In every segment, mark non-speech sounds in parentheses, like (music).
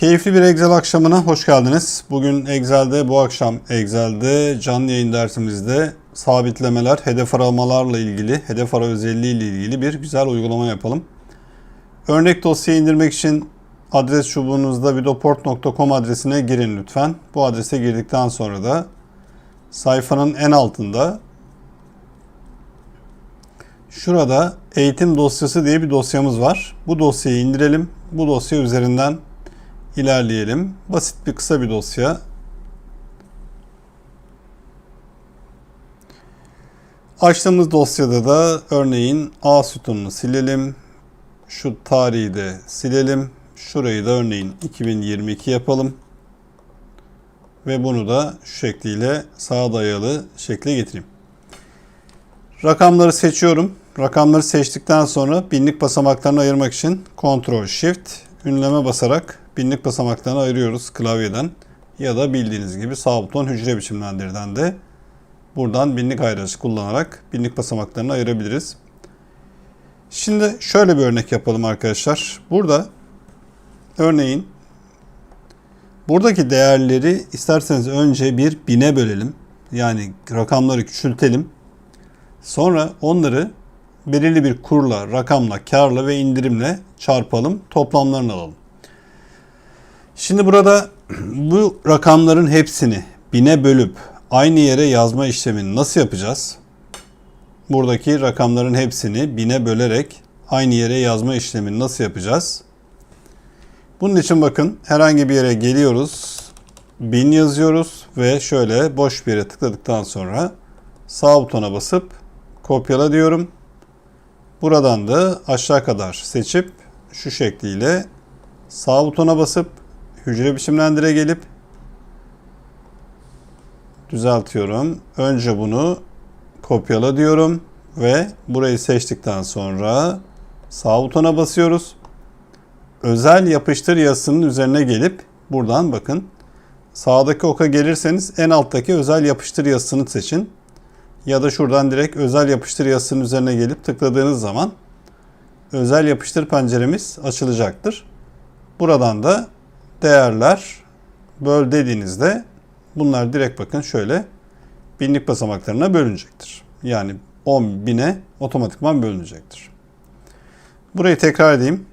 Keyifli bir Excel akşamına hoş geldiniz. Bugün Excel'de, bu akşam Excel'de canlı yayın dersimizde sabitlemeler, hedef aramalarla ilgili, hedef ara özelliği ile ilgili bir güzel uygulama yapalım. Örnek dosyayı indirmek için adres çubuğunuzda videoport.com adresine girin lütfen. Bu adrese girdikten sonra da sayfanın en altında şurada eğitim dosyası diye bir dosyamız var. Bu dosyayı indirelim. Bu dosya üzerinden ilerleyelim. Basit bir kısa bir dosya. Açtığımız dosyada da örneğin A sütununu silelim. Şu tarihi de silelim. Şurayı da örneğin 2022 yapalım. Ve bunu da şu şekliyle sağa dayalı şekle getireyim. Rakamları seçiyorum. Rakamları seçtikten sonra binlik basamaklarını ayırmak için Ctrl Shift ünleme basarak binlik basamaklarını ayırıyoruz klavyeden. Ya da bildiğiniz gibi sağ buton hücre biçimlendirden de buradan binlik ayrıcı kullanarak binlik basamaklarını ayırabiliriz. Şimdi şöyle bir örnek yapalım arkadaşlar. Burada örneğin buradaki değerleri isterseniz önce bir bine bölelim. Yani rakamları küçültelim. Sonra onları belirli bir kurla, rakamla, karla ve indirimle çarpalım. Toplamlarını alalım. Şimdi burada bu rakamların hepsini bine bölüp aynı yere yazma işlemini nasıl yapacağız? Buradaki rakamların hepsini bine bölerek aynı yere yazma işlemini nasıl yapacağız? Bunun için bakın herhangi bir yere geliyoruz. Bin yazıyoruz ve şöyle boş bir yere tıkladıktan sonra sağ butona basıp kopyala diyorum. Buradan da aşağı kadar seçip şu şekliyle sağ butona basıp hücre biçimlendire gelip düzeltiyorum. Önce bunu kopyala diyorum ve burayı seçtikten sonra sağ butona basıyoruz. Özel yapıştır yazısının üzerine gelip buradan bakın sağdaki oka gelirseniz en alttaki özel yapıştır yazısını seçin. Ya da şuradan direkt özel yapıştır yazısının üzerine gelip tıkladığınız zaman özel yapıştır penceremiz açılacaktır. Buradan da değerler böl dediğinizde bunlar direkt bakın şöyle binlik basamaklarına bölünecektir. Yani 10 bine otomatikman bölünecektir. Burayı tekrar edeyim.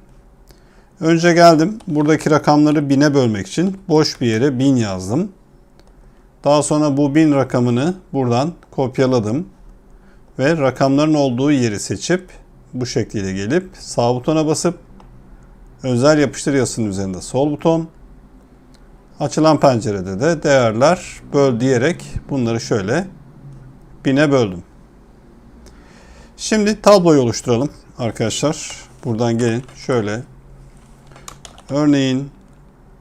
Önce geldim. Buradaki rakamları bine bölmek için boş bir yere 1000 yazdım. Daha sonra bu 1000 rakamını buradan kopyaladım. Ve rakamların olduğu yeri seçip bu şekliyle gelip sağ butona basıp özel yapıştır yazısının üzerinde sol buton açılan pencerede de değerler böl diyerek bunları şöyle bine böldüm. Şimdi tabloyu oluşturalım arkadaşlar. Buradan gelin şöyle örneğin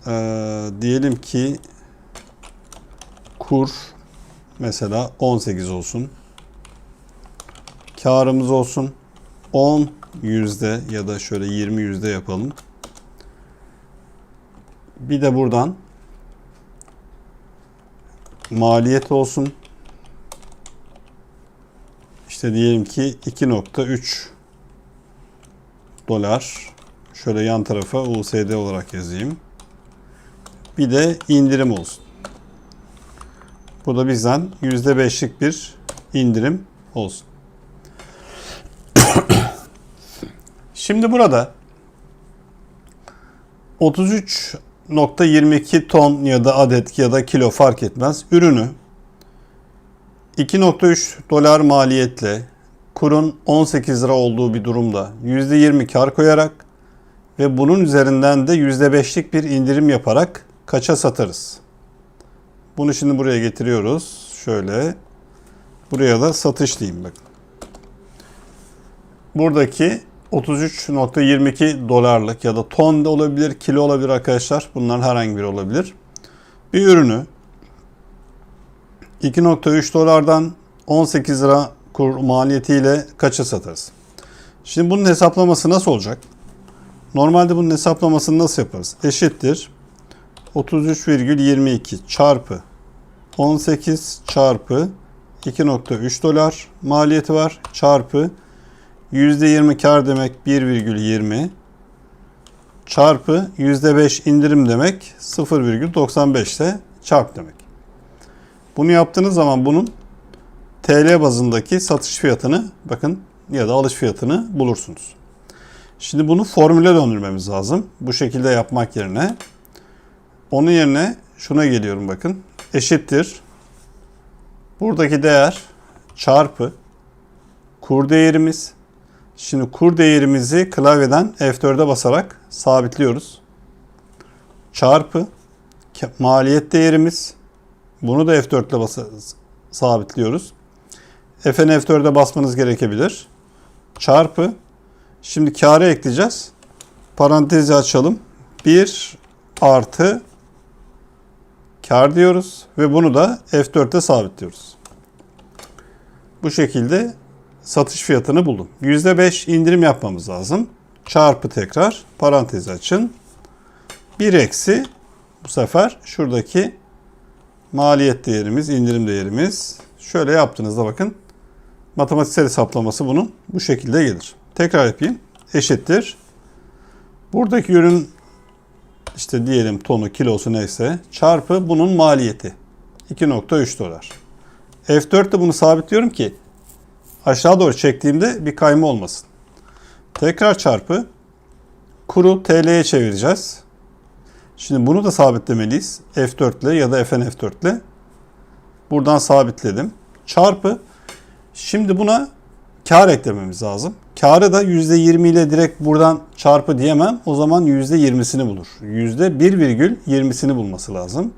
ee, diyelim ki kur mesela 18 olsun. Karımız olsun 10 yüzde ya da şöyle 20 yüzde yapalım. Bir de buradan maliyet olsun. İşte diyelim ki 2.3 dolar. Şöyle yan tarafa USD olarak yazayım. Bir de indirim olsun. Bu da bizden %5'lik bir indirim olsun. (coughs) Şimdi burada 33.22 ton ya da adet ya da kilo fark etmez. Ürünü 2.3 dolar maliyetle kurun 18 lira olduğu bir durumda %20 kar koyarak ve bunun üzerinden de %5'lik bir indirim yaparak kaça satarız? Bunu şimdi buraya getiriyoruz. Şöyle. Buraya da satış diyeyim bakın. Buradaki 33.22 dolarlık ya da ton da olabilir, kilo olabilir arkadaşlar. Bunların herhangi biri olabilir. Bir ürünü 2.3 dolardan 18 lira kur maliyetiyle kaça satarız? Şimdi bunun hesaplaması nasıl olacak? Normalde bunun hesaplamasını nasıl yaparız? Eşittir 33,22 çarpı 18 çarpı 2.3 dolar maliyeti var çarpı %20 kar demek 1,20 çarpı %5 indirim demek 0,95 ile çarp demek. Bunu yaptığınız zaman bunun TL bazındaki satış fiyatını bakın ya da alış fiyatını bulursunuz. Şimdi bunu formüle döndürmemiz lazım. Bu şekilde yapmak yerine. Onun yerine şuna geliyorum bakın. Eşittir. Buradaki değer çarpı kur değerimiz. Şimdi kur değerimizi klavyeden F4'e basarak sabitliyoruz. Çarpı maliyet değerimiz. Bunu da F4 ile basa- sabitliyoruz. Fn F4'e basmanız gerekebilir. Çarpı Şimdi kârı ekleyeceğiz. Parantezi açalım. 1 artı kar diyoruz ve bunu da F4'te sabitliyoruz. Bu şekilde satış fiyatını buldum. %5 indirim yapmamız lazım. Çarpı tekrar parantezi açın. 1 eksi bu sefer şuradaki maliyet değerimiz, indirim değerimiz. Şöyle yaptığınızda bakın matematiksel hesaplaması bunun bu şekilde gelir. Tekrar yapayım. Eşittir. Buradaki ürün işte diyelim tonu, kilosu neyse çarpı bunun maliyeti. 2.3 dolar. F4'te bunu sabitliyorum ki aşağı doğru çektiğimde bir kayma olmasın. Tekrar çarpı kuru TL'ye çevireceğiz. Şimdi bunu da sabitlemeliyiz. F4 ile ya da Fn F4 ile. Buradan sabitledim. Çarpı Şimdi buna kar eklememiz lazım. Karı da %20 ile direkt buradan çarpı diyemem. O zaman %20'sini bulur. %1,20'sini bulması lazım.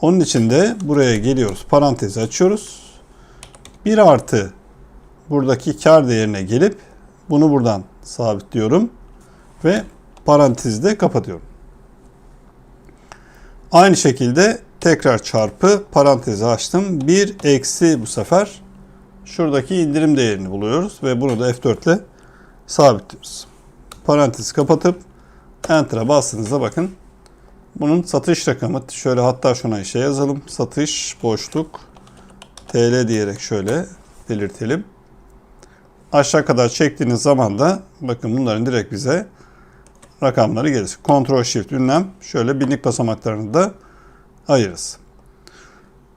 Onun için de buraya geliyoruz. Parantezi açıyoruz. 1 artı buradaki kar değerine gelip bunu buradan sabitliyorum. Ve parantezi de kapatıyorum. Aynı şekilde tekrar çarpı parantezi açtım. 1 eksi bu sefer şuradaki indirim değerini buluyoruz ve bunu da F4 ile sabitliyoruz. Parantezi kapatıp Enter'a bastığınızda bakın bunun satış rakamı şöyle hatta şuna işe yazalım. Satış boşluk TL diyerek şöyle belirtelim. Aşağı kadar çektiğiniz zaman da bakın bunların direkt bize rakamları gelir. Ctrl Shift ünlem şöyle binlik basamaklarını da ayırırız.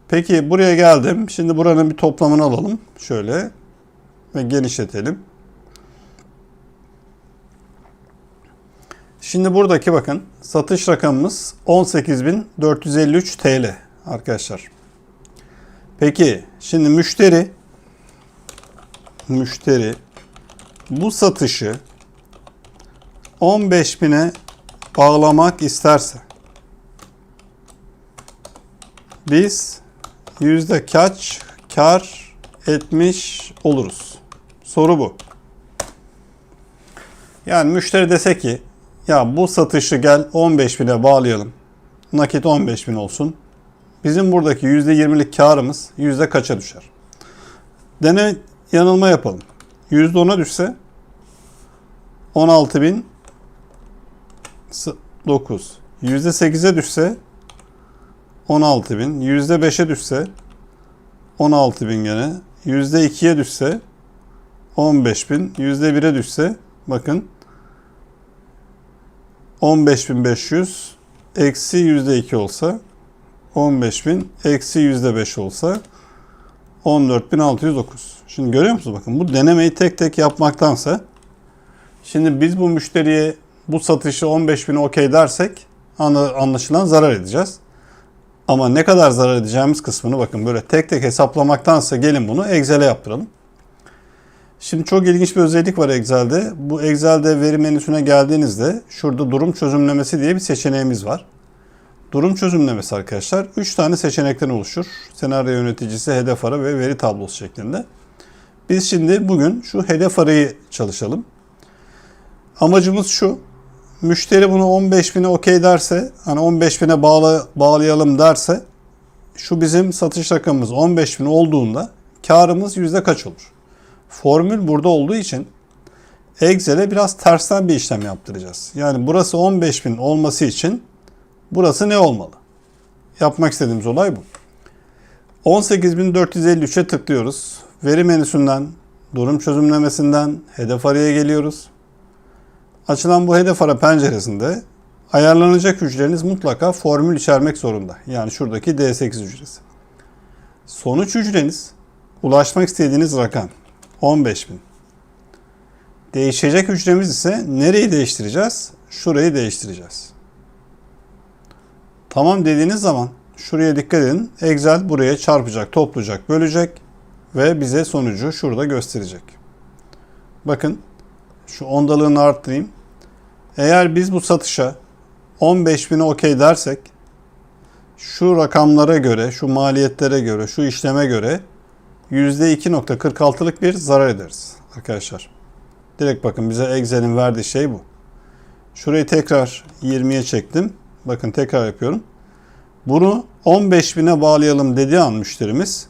Peki buraya geldim. Şimdi buranın bir toplamını alalım. Şöyle ve genişletelim. Şimdi buradaki bakın satış rakamımız 18.453 TL arkadaşlar. Peki şimdi müşteri müşteri bu satışı 15.000'e bağlamak isterse biz yüzde kaç kar etmiş oluruz? Soru bu. Yani müşteri dese ki ya bu satışı gel 15 bine bağlayalım. Nakit 15 bin olsun. Bizim buradaki yüzde 20'lik karımız yüzde kaça düşer? Dene yanılma yapalım. Yüzde 10'a düşse 16 bin 9. Yüzde 8'e düşse 16 bin. Yüzde 5'e düşse 16 bin gene. Yüzde 2'ye düşse 15 bin. Yüzde 1'e düşse bakın 15.500 eksi yüzde 2 olsa 15.000 eksi yüzde 5 olsa 14.609. Şimdi görüyor musunuz bakın bu denemeyi tek tek yapmaktansa şimdi biz bu müşteriye bu satışı 15.000 okey dersek anlaşılan zarar edeceğiz. Ama ne kadar zarar edeceğimiz kısmını bakın böyle tek tek hesaplamaktansa gelin bunu Excel'e yaptıralım. Şimdi çok ilginç bir özellik var Excel'de. Bu Excel'de veri menüsüne geldiğinizde şurada durum çözümlemesi diye bir seçeneğimiz var. Durum çözümlemesi arkadaşlar 3 tane seçenekten oluşur. Senaryo yöneticisi, hedef arı ve veri tablosu şeklinde. Biz şimdi bugün şu hedef arayı çalışalım. Amacımız şu. Müşteri bunu 15 bine okey derse, hani 15 bine bağla, bağlayalım derse şu bizim satış rakamımız 15 bin olduğunda karımız yüzde kaç olur? Formül burada olduğu için Excel'e biraz tersten bir işlem yaptıracağız. Yani burası 15 bin olması için burası ne olmalı? Yapmak istediğimiz olay bu. 18.453'e tıklıyoruz. Veri menüsünden, durum çözümlemesinden hedef araya geliyoruz. açılan bu hedef ara penceresinde ayarlanacak hücreniz mutlaka formül içermek zorunda. Yani şuradaki D8 hücresi. Sonuç hücreniz ulaşmak istediğiniz rakam 15.000. Değişecek hücremiz ise nereyi değiştireceğiz? Şurayı değiştireceğiz. Tamam dediğiniz zaman şuraya dikkat edin. Excel buraya çarpacak, toplayacak, bölecek ve bize sonucu şurada gösterecek. Bakın şu ondalığını arttırayım. Eğer biz bu satışa 15.000'e okey dersek şu rakamlara göre, şu maliyetlere göre, şu işleme göre %2.46'lık bir zarar ederiz arkadaşlar. Direkt bakın bize Excel'in verdiği şey bu. Şurayı tekrar 20'ye çektim. Bakın tekrar yapıyorum. Bunu 15.000'e bağlayalım dediği an müşterimiz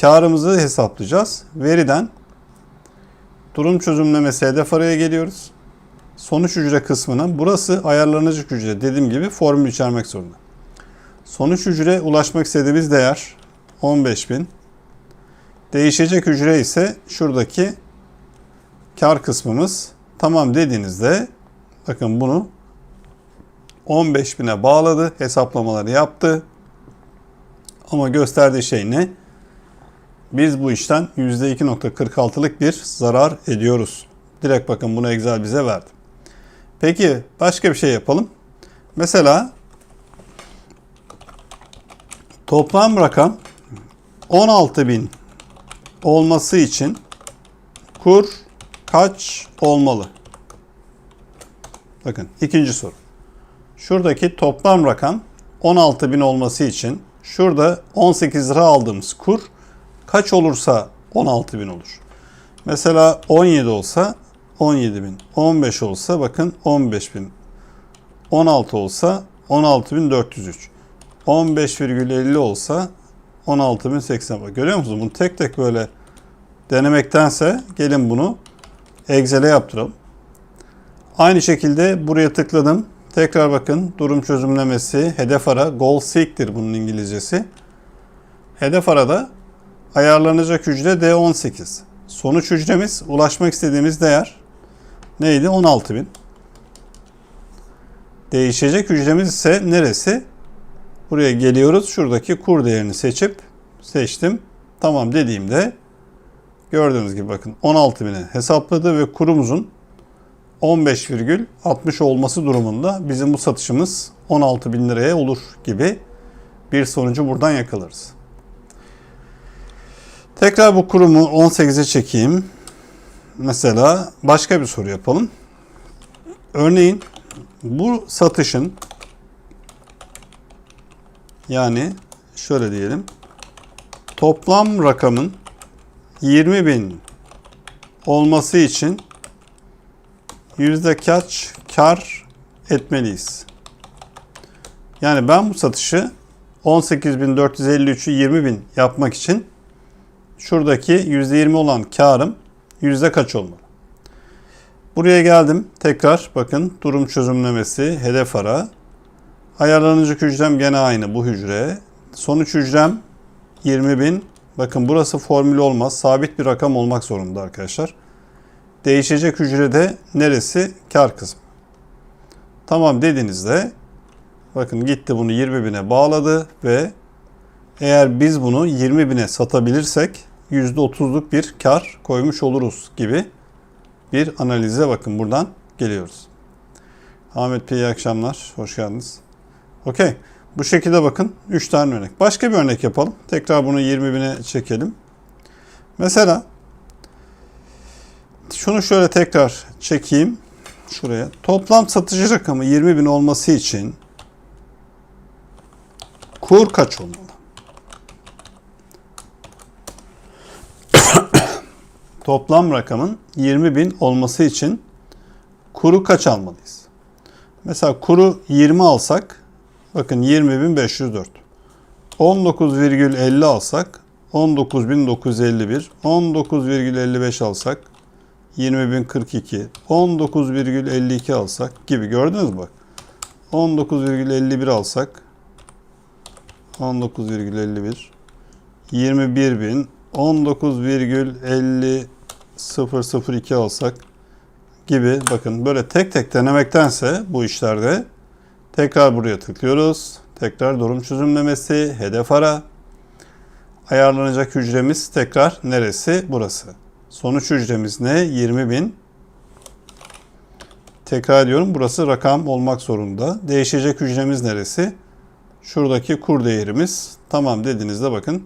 karımızı hesaplayacağız. Veriden durum çözümlemesi hedef araya geliyoruz. Sonuç hücre kısmına burası ayarlanacak hücre dediğim gibi formül içermek zorunda. Sonuç hücre ulaşmak istediğimiz değer 15.000. Değişecek hücre ise şuradaki kar kısmımız. Tamam dediğinizde bakın bunu 15.000'e bağladı. Hesaplamaları yaptı. Ama gösterdiği şey ne? Biz bu işten %2.46'lık bir zarar ediyoruz. Direkt bakın bunu Excel bize verdi. Peki başka bir şey yapalım. Mesela toplam rakam 16.000 olması için kur kaç olmalı? Bakın ikinci soru. Şuradaki toplam rakam 16.000 olması için şurada 18 lira aldığımız kur kaç olursa 16.000 olur. Mesela 17 olsa 17.000, 15 olsa bakın 15.000, 16 olsa 16.403, 15,50 olsa 16.080. Bak görüyor musunuz? Bunu tek tek böyle denemektense gelin bunu Excel'e yaptıralım. Aynı şekilde buraya tıkladım. Tekrar bakın durum çözümlemesi, hedef ara, goal seek'tir bunun İngilizcesi. Hedef arada ayarlanacak hücre D18. Sonuç hücremiz ulaşmak istediğimiz değer neydi? 16.000. Değişecek hücremiz ise neresi? Buraya geliyoruz. Şuradaki kur değerini seçip seçtim. Tamam dediğimde gördüğünüz gibi bakın 16.000'e hesapladı ve kurumuzun 15,60 olması durumunda bizim bu satışımız 16 bin liraya olur gibi bir sonucu buradan yakalarız. Tekrar bu kurumu 18'e çekeyim. Mesela başka bir soru yapalım. Örneğin bu satışın yani şöyle diyelim toplam rakamın 20 bin olması için yüzde kaç kar etmeliyiz? Yani ben bu satışı 18.453'ü 20.000 yapmak için şuradaki %20 olan karım yüzde kaç olmalı? Buraya geldim. Tekrar bakın durum çözümlemesi, hedef ara. Ayarlanacak hücrem gene aynı bu hücre. Sonuç hücrem 20.000. Bakın burası formül olmaz. Sabit bir rakam olmak zorunda arkadaşlar. Değişecek hücrede neresi? Kar kısmı. Tamam dediğinizde bakın gitti bunu 20 bine bağladı ve eğer biz bunu 20 bine satabilirsek %30'luk bir kar koymuş oluruz gibi bir analize bakın buradan geliyoruz. Ahmet Bey iyi akşamlar. Hoş geldiniz. Okey. Bu şekilde bakın 3 tane örnek. Başka bir örnek yapalım. Tekrar bunu 20 bine çekelim. Mesela şunu şöyle tekrar çekeyim. Şuraya. Toplam satıcı rakamı 20 bin olması için kur kaç olmalı? Toplam rakamın 20 bin olması için kuru kaç almalıyız? Mesela kuru 20 alsak bakın 20.504. 19,50 alsak 19.951. 19,55 alsak 20.042, 19,52 alsak gibi gördünüz mü bak. 19,51 alsak 19,51 21.000 19,50 002 alsak gibi bakın böyle tek tek denemektense bu işlerde tekrar buraya tıklıyoruz. Tekrar durum çözümlemesi, hedef ara. Ayarlanacak hücremiz tekrar neresi? Burası. Sonuç hücremiz ne? 20.000. Tekrar ediyorum burası rakam olmak zorunda. Değişecek hücremiz neresi? Şuradaki kur değerimiz. Tamam dediğinizde bakın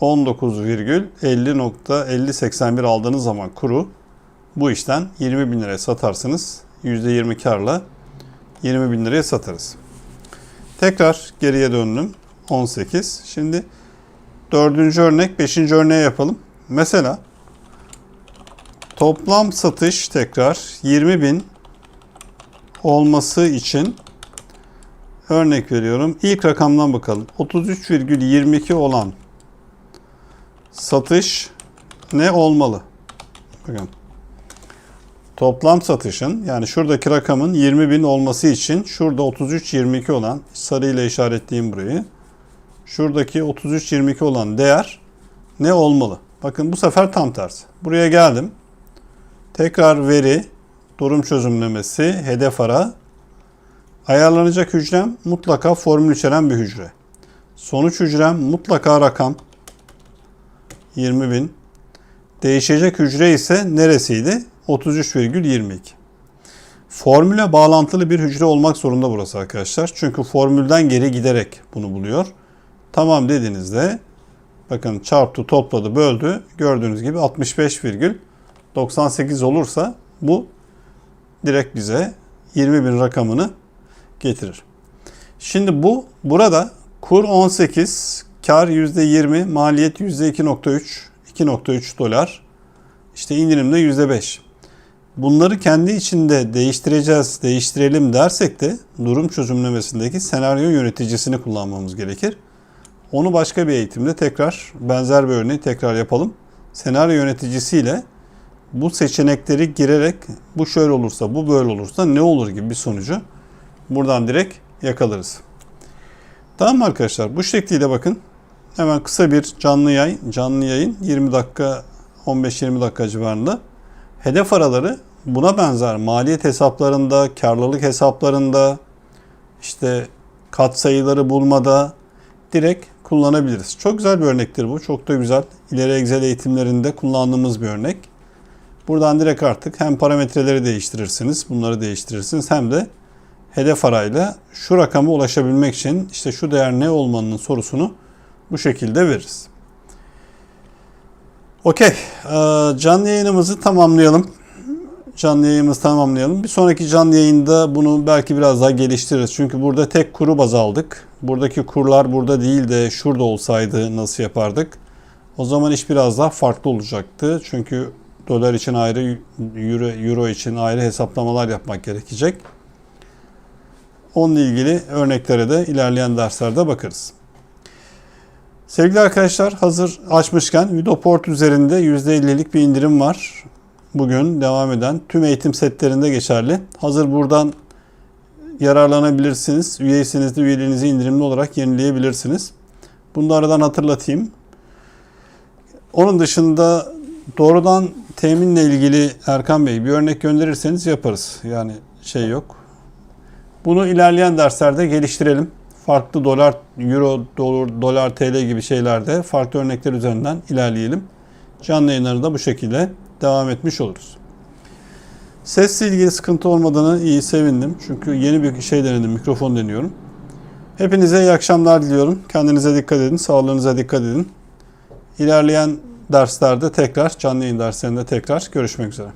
19,50.5081 aldığınız zaman kuru bu işten 20 bin liraya satarsınız. %20 karla 20 bin liraya satarız. Tekrar geriye döndüm. 18. Şimdi dördüncü örnek, beşinci örneği yapalım. Mesela toplam satış tekrar 20 bin olması için örnek veriyorum. İlk rakamdan bakalım. 33,22 olan satış ne olmalı? Bakın. Toplam satışın yani şuradaki rakamın 20 bin olması için şurada 33.22 olan sarıyla işaretleyeyim burayı. Şuradaki 33.22 olan değer ne olmalı? Bakın bu sefer tam tersi. Buraya geldim. Tekrar veri, durum çözümlemesi, hedef ara. Ayarlanacak hücrem mutlaka formül içeren bir hücre. Sonuç hücrem mutlaka rakam. 20 bin. Değişecek hücre ise neresiydi? 33,22. Formüle bağlantılı bir hücre olmak zorunda burası arkadaşlar. Çünkü formülden geri giderek bunu buluyor. Tamam dediğinizde bakın çarptı, topladı, böldü. Gördüğünüz gibi 65,98 olursa bu direkt bize 20 bin rakamını getirir. Şimdi bu burada kur 18, kar %20, maliyet %2.3, 2.3 dolar. İşte indirimde %5. Bunları kendi içinde değiştireceğiz, değiştirelim dersek de durum çözümlemesindeki senaryo yöneticisini kullanmamız gerekir. Onu başka bir eğitimde tekrar benzer bir örneği tekrar yapalım. Senaryo yöneticisiyle bu seçenekleri girerek bu şöyle olursa, bu böyle olursa ne olur gibi bir sonucu buradan direkt yakalarız. Tamam arkadaşlar? Bu şekliyle bakın. Hemen kısa bir canlı yayın, canlı yayın 20 dakika 15-20 dakika civarında. Hedef araları buna benzer maliyet hesaplarında, karlılık hesaplarında, işte katsayıları bulmada direkt kullanabiliriz. Çok güzel bir örnektir bu. Çok da güzel. İleri Excel eğitimlerinde kullandığımız bir örnek. Buradan direkt artık hem parametreleri değiştirirsiniz, bunları değiştirirsiniz hem de hedef arayla şu rakama ulaşabilmek için işte şu değer ne olmanın sorusunu bu şekilde veririz. Okey. Canlı yayınımızı tamamlayalım. Canlı yayınımızı tamamlayalım. Bir sonraki canlı yayında bunu belki biraz daha geliştiririz. Çünkü burada tek kuru baz aldık. Buradaki kurlar burada değil de şurada olsaydı nasıl yapardık? O zaman iş biraz daha farklı olacaktı. Çünkü dolar için ayrı, euro, euro için ayrı hesaplamalar yapmak gerekecek. Onunla ilgili örneklere de ilerleyen derslerde bakarız. Sevgili arkadaşlar hazır açmışken Vidoport üzerinde %50'lik bir indirim var. Bugün devam eden tüm eğitim setlerinde geçerli. Hazır buradan yararlanabilirsiniz. Üyeyseniz de üyeliğinizi indirimli olarak yenileyebilirsiniz. Bunu da aradan hatırlatayım. Onun dışında doğrudan teminle ilgili Erkan Bey bir örnek gönderirseniz yaparız. Yani şey yok. Bunu ilerleyen derslerde geliştirelim. Farklı dolar, euro, dolar, dolar, TL gibi şeylerde farklı örnekler üzerinden ilerleyelim. Canlı yayınları da bu şekilde devam etmiş oluruz. Sesle ilgili sıkıntı olmadığını iyi sevindim. Çünkü yeni bir şey denedim, mikrofon deniyorum. Hepinize iyi akşamlar diliyorum. Kendinize dikkat edin, sağlığınıza dikkat edin. İlerleyen derslerde tekrar, canlı yayın derslerinde tekrar görüşmek üzere.